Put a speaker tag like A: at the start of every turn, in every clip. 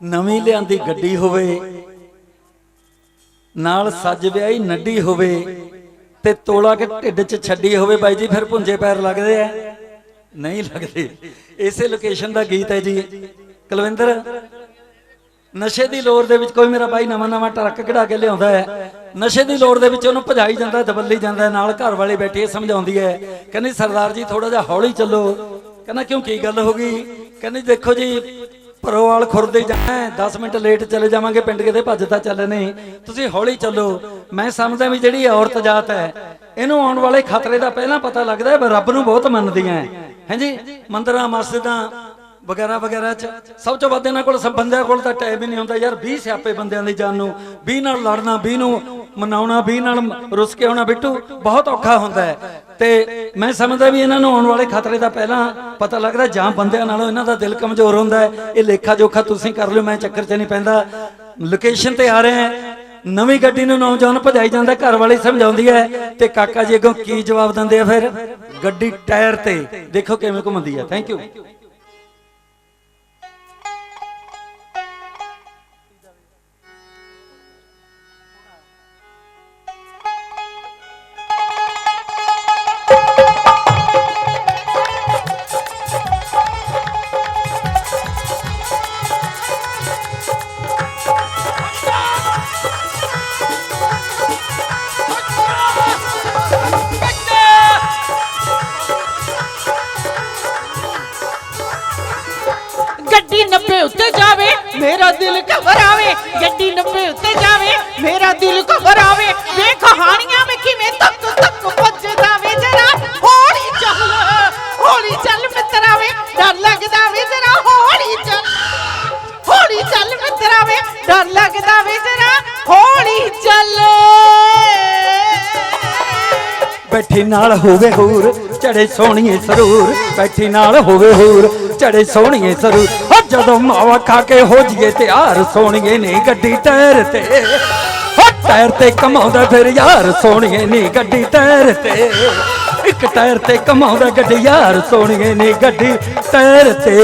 A: ਨਵੀਂ ਲਿਆਂਦੀ ਗੱਡੀ ਹੋਵੇ, ਨਾਲ ਸੱਜ ਵਿਆਹੀ ਨੱਡੀ ਹੋਵੇ ਤੇ ਤੋਲਾ ਕੇ ਢਿੱਡ 'ਚ ਛੱਡੀ ਹੋਵੇ ਬਾਈ ਜੀ, ਫਿਰ ਪੁੰਜੇ ਪੈਰ ਲੱਗਦੇ ਆ। ਨਹੀਂ ਲੱਗਦੇ। ਇਸੇ ਲੋਕੇਸ਼ਨ ਦਾ ਗੀਤ ਹੈ ਜੀ। ਕੁਲਵਿੰਦਰ, ਨਸ਼ੇ ਦੀ ਲੋਰ ਦੇ ਵਿੱਚ ਕੋਈ ਮੇਰਾ ਬਾਈ ਨਵਾਂ ਨਵਾਂ ਟਰੱਕ ਕਢਾ ਕੇ ਲਿਆਉਂਦਾ ਹੈ। ਨਸ਼ੇ ਦੀ ਲੋਰ ਦੇ ਵਿੱਚ ਉਹਨੂੰ ਭਜਾਈ ਜਾਂਦਾ ਦਬੱਲੀ ਜਾਂਦਾ ਨਾਲ ਘਰ ਵਾਲੇ ਬੈਠੇ ਸਮਝਾਉਂਦੀ ਹੈ। ਕਹਿੰਦੀ, ਸਰਦਾਰ ਜੀ ਥੋੜਾ ਜਿਹਾ ਹੌਲੀ ਚੱਲੋ। ਕਹਿੰਦਾ, ਕਿਉਂ, ਕੀ ਗੱਲ ਹੋ ਗਈ? ਕਹਿੰਦੀ, ਦੇਖੋ ਜੀ ਪਰੋਵਾਲ ਖੁਰਦੇ ਜਾਣਾ 10 ਮਿੰਟ ਲੇਟ ਚਲੇ ਜਾਵਾਂਗੇ, ਪਿੰਡ ਕਿਤੇ ਭੱਜਦਾ ਚੱਲ ਨਹੀਂ। ਤੁਸੀਂ ਹੌਲੀ ਚੱਲੋ। ਮੈਂ ਸਮਝਦਾ ਵੀ ਜਿਹੜੀ ਔਰਤ ਜਾਤ ਹੈ, ਇਹਨੂੰ ਆਉਣ ਵਾਲੇ ਖਤਰੇ ਦਾ ਪਹਿਲਾਂ ਪਤਾ ਲੱਗਦਾ ਹੈ ਰੱਬ ਨੂੰ ਬਹੁਤ ਮੰਨਦੀਆਂ ਹੈ। ਹਾਂਜੀ ਮੰਦਰਾਂ, ਮਸਜਿਦਾਂ ਵਗੈਰਾ ਵਗੈਰਾ ਚ। ਸਭ ਤੋਂ ਵੱਧ ਇਹਨਾਂ ਕੋਲ ਬੰਦਿਆਂ ਕੋਲ ਤਾਂ ਟਾਈਮ ਹੀ ਨਹੀਂ ਹੁੰਦਾ। ਯਾਰ 20 ਸਿਆਪੇ ਬੰਦਿਆਂ ਦੀ ਜਾਨ ਨੂੰ 20 ਨਾਲ ਲੜਨਾ 20 ਨੂੰ ਮਨਾਉਣਾ 20 ਨਾਲ ਰੁੱਸ ਕੇ ਆਉਣਾ ਬਿੱਟੂ, ਬਹੁਤ ਔਖਾ ਹੁੰਦਾ ਹੈ। ਤੇ ਮੈਂ ਸਮਝਦਾ ਵੀ ਇਹਨਾਂ ਨੂੰ ਆਉਣ ਵਾਲੇ ਖਤਰੇ ਦਾ ਪਹਿਲਾਂ ਪਤਾ ਲੱਗਦਾ, ਜਾਂ ਬੰਦਿਆਂ ਨਾਲੋਂ ਇਹਨਾਂ ਦਾ ਦਿਲ ਕਮਜ਼ੋਰ ਹੁੰਦਾ ਹੈ। ਇਹ ਲੇਖਾ ਜੋਖਾ ਤੁਸੀਂ ਕਰ ਲਿਓ, ਮੈਂ ਚੱਕਰ 'ਚ ਨਹੀਂ ਪੈਂਦਾ। ਲੋਕੇਸ਼ਨ ਤੇ ਆ ਰਹੇ ਹਾਂ। ਨਵੀਂ ਗੱਡੀ ਨੂੰ ਨੌਜਵਾਨ ਭਜਾਈ ਜਾਂਦਾ, ਘਰ ਵਾਲੇ ਸਮਝਾਉਂਦੀ ਹੈ। ਤੇ ਕਾਕਾ ਜੀ ਅੱਗੋਂ ਕੀ ਜਵਾਬ ਦਿੰਦੇ ਆ ਫਿਰ? ਗੱਡੀ ਟਾਇਰ ਤੇ। ਦੇਖੋ ਕਿਵੇਂ ਘੁੰਮਦੀ ਹੈ। ਥੈਂਕ ਯੂ
B: ਮੇਰਾ ਦਿਲ ਗੱਡੀ 90 ਉੱਤੇ ਜਾਵੇ, ਮੇਰਾ ਦਿਲ ਘਬਰਾਵੇ ਵੇ ਕਹਾਣੀਆਂ ਵਿੱਚ ਕਿਵੇਂ ਤੱਕ ਤੱਕ ਭੱਜਦਾ ਵੇ ਜਰਾ, ਹੌਲੀ ਚੱਲ ਹੌਲੀ ਚੱਲ ਮਿੱਤਰਾ ਵੇ, ਡਰ ਲੱਗਦਾ ਵੇ ਜਰਾ, ਹੌਲੀ ਚੱਲ ਹੌਲੀ ਚੱਲ ਮਿੱਤਰਾ ਵੇ, ਡਰ ਲੱਗਦਾ ਵੇ ਜਰਾ, ਹੌਲੀ ਚੱਲ।
A: ਬੈਠੀ ਨਾਲ ਹੋਵੇ ਹੋਰ ਚੜੇ ਸੋਹਣੀਏ ਸਰੂਰ, ਬੈਠੀ ਨਾਲ ਹੋਵੇ ਹੂਰ। ਚੜੇ ਸੋਹਣੀਏ ਸਰੂਰ ਹੋ ਜਦੋਂ ਮਾਵਾ ਖਾ ਕੇ ਹੋ ਜੀਏ ਤਿਆਰ। ਸੋਹਣੀਏ ਨੇ ਗੱਡੀ ਟਾਇਰ ਤੇ ਹੋ ਟਾਇਰ ਤੇ ਕਮਾਉਂਦਾ ਫਿਰ ਯਾਰ। ਸੋਹਣੀਏ ਨੇ ਗੱਡੀ ਟਾਇਰ ਤੇ, ਇੱਕ ਟਾਇਰ ਤੇ ਕਮਾਉਂਦਾ ਗੱਡੀ ਯਾਰ। ਸੋਹਣੀਏ ਨੇ ਗੱਡੀ ਟਾਇਰ ਤੇ।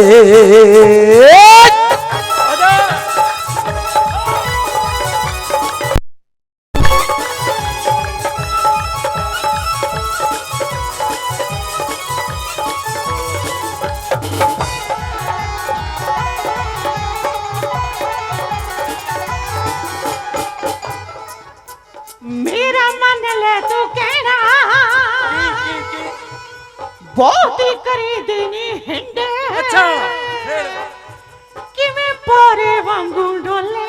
B: ਬਹੁਤ ਹੀ ਕਰੀਦੀ ਨੀ ਹਿੰਡੇ
A: ਅੱਛਾ।
B: ਕਿਵੇਂ ਪਾਰੇ ਵਾਂਗੂ ਡੋਲੇ।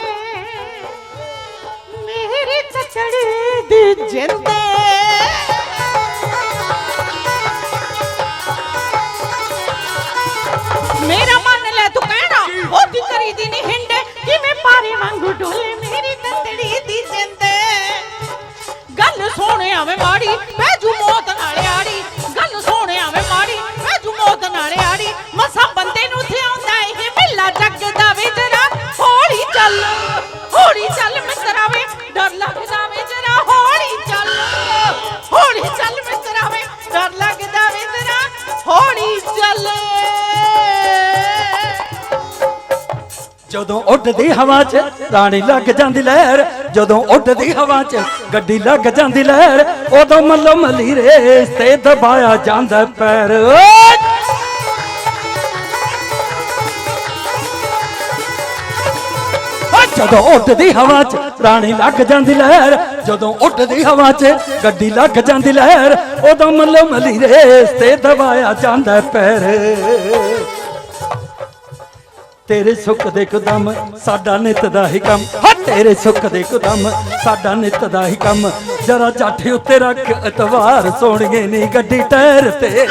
B: ਮੇਰੀ ਚਚੜੀ ਦੀ ਜਿੰਦੇ। ਮੇਰਾ ਮਨ ਲੈ ਤੂੰ ਕਹਿਣਾ ਉਹਦੀ ਕਰੀਦੀ ਨੀ ਹਿੰਡੇ ਕਿਵੇਂ ਪਾਰੇ ਵਾਂਗੂ ਡੋਲੇ ਮੇਰੀ ਤਤੜੀ ਦੀ ਜਿੰਦੇ। ਗੱਲ ਸੋਹਣਿਆ ਵੇ ਮਾੜੀ ਬੈਜੂ ਮੌਤ
A: ਜਦੋਂ ਉੱਡਦੀ ਹਵਾ 'ਚ ਰਾਣੀ ਲੱਗ ਜਾਂਦੀ ਲਹਿਰ, ਜਦੋਂ ਉੱਡਦੀ ਹਵਾ 'ਚ ਗੱਡੀ ਲੱਗ ਜਾਂਦੀ ਲਹਿਰ, ਉਦੋਂ ਮੱਲੋ ਮੱਲੀ ਰੇਸ ਤੇ ਦਬਾਇਆ ਜਾਂਦਾ ਪੈਰ। ਜਦੋਂ ਉੱਡਦੀ ਹਵਾ 'ਚ ਰਾਣੀ ਲੱਗ ਜਾਂਦੀ ਲਹਿਰ, ਜਦੋਂ ਉੱਡਦੀ ਹਵਾ 'ਚ ਗੱਡੀ ਲੱਗ ਜਾਂਦੀ ਲਹਿਰ, ਉਦੋਂ ਮੱਲੋ ਮੱਲੀ ਰੇਸ ਤੇ ਦਬਾਇਆ ਜਾਂਦਾ ਪੈਰ। ਤੇਰੇ ਸੁੱਖ ਦੇ ਕਦਮ, ਸਾਡਾ ਨਿਤ ਦਾ ਹੀ ਕੰਮ। ਹਾ, ਤੇਰੇ ਸੁੱਖ ਦੇ ਕਦਮ, ਸਾਡਾ ਨਿਤ ਦਾ ਹੀ ਕੰਮ। ਜਰਾ ਜੱਠ ਉੱਤੇ ਰੱਖ ਇਤਵਾਰ ਸੋਣਗੇ ਨੀ ਗੱਡੀ ਟਾਇਰ ਤੇ।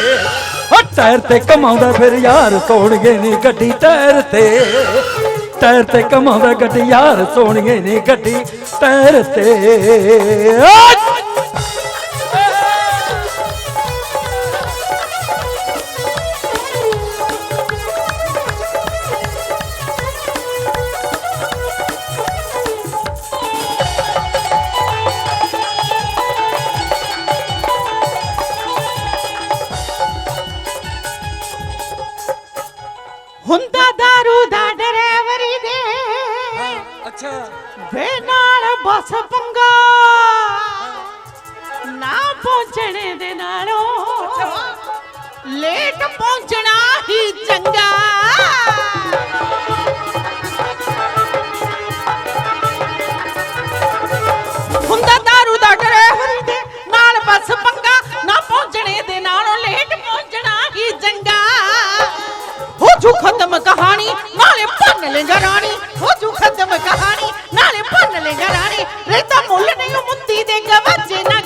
A: ਹਾ, ਟਾਇਰ ਤੇ ਕਮਾਉਂਦਾ ਫਿਰ ਯਾਰ ਸੋਣਗੇ ਨੀ ਗੱਡੀ ਟਾਇਰ ਤੇ। ਟਾਇਰ ਤੇ ਕਮਾਉਂਦਾ ਗੱਡੀ ਯਾਰ ਸੋਣਗੇ ਨੀ ਗੱਡੀ ਟਾਇਰ ਤੇ।
B: ਹੁੰਦਾ ਦਾਰੂ ਦਾ ਡਰਾਈਵਰੀ ਦੇ। ਅੱਛਾ। ਵੇ ਨਾਲ ਬਸ ਪੰਗਾ। ਨਾ ਪਹੁੰਚਣੇ ਦੇ ਨਾਲੋਂ ਲੇਟ ਪਹੁੰਚਣਾ ਹੀ ਚੰਗਾ। ਖਤਮ ਕਹਾਣੀ, ਨਾਲੇ ਭੰਨ ਲੈਂਗਾ ਰਾਣੀ ਹੋ ਜੂ ਖਤਮ ਕਹਾਣੀ, ਨਾਲੇ ਭੰਨ ਲੈਂਗਾ ਰਾਣੀ। ਰੇਤਾ ਮੁੱਲ ਨਹੀਂ ਮੁੱਤੀ ਦੇ ਗਵਾਜੇ ਨਾ